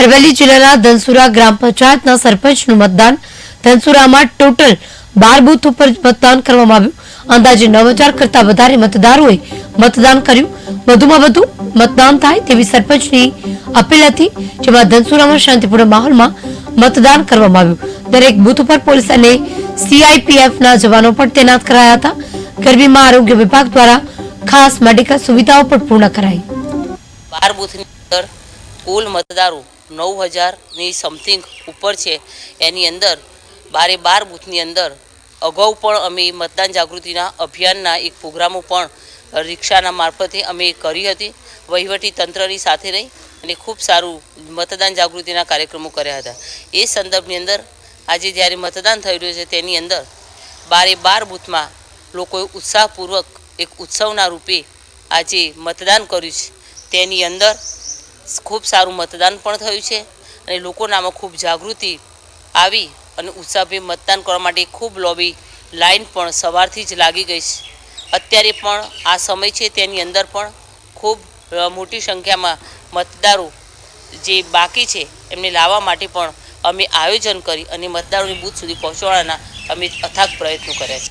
અરવલ્લી જિલ્લાના ધનસુરા ગ્રામ પંચાયતના સરપંચનું મતદાન. ધનસુરામાં ટોટલ બાર બૂથ ઉપર મતદાન કરવામાં આવ્યું. અંદાજે નવ કરતા વધારે મતદારોએ મતદાન કર્યું. વધુમાં વધુ મતદાન થાય તેવી સરપંચની અપીલ હતી, જેમાં ધનસુરામાં શાંતિપૂર્ણ માહોલમાં મતદાન કરવામાં આવ્યું. દરેક બૂથ ઉપર પોલીસ અને સીઆઈપીએફના જવાનો પણ તૈનાત કરાયા હતા. ગરબીમાં આરોગ્ય વિભાગ દ્વારા ખાસ મેડિકલ સુવિધાઓ પણ પૂર્ણ કરાઈ. બાર બુથની અંદર કુલ મતદારો નવ હજારની સમથિંગ ઉપર છે. એની અંદર બારે બાર બૂથની અંદર અગાઉ પણ અમે મતદાન જાગૃતિના અભિયાનના એક પ્રોગ્રામો પણ રિક્ષાના મારફતે અમે કરી હતી. વહીવટી તંત્રની સાથે રહી અને ખૂબ સારું મતદાન જાગૃતિના કાર્યક્રમો કર્યા હતા. એ સંદર્ભની અંદર આજે જ્યારે મતદાન થઈ રહ્યું છે તેની અંદર બારે બાર બૂથમાં લોકોએ ઉત્સાહપૂર્વક એક ઉત્સવના રૂપે આજે મતદાન કર્યું છે. તેની અંદર ખૂબ સારું મતદાન પણ થયું છે અને લોકોનામાં ખૂબ જાગૃતિ આવી અને ઉત્સાહભેર મતદાન કરવા માટે ખૂબ લોબી લાઈન પણ સવારથી જ લાગી ગઈ છે. અત્યારે પણ આ સમય છે તેની અંદર પણ ખૂબ મોટી સંખ્યામાં મતદારો જે બાકી છે એમને લાવવા માટે પણ અમે આયોજન કરી અને મતદારોની બૂથ સુધી પહોંચવાના અમે અથાગ પ્રયત્નો કર્યા છે.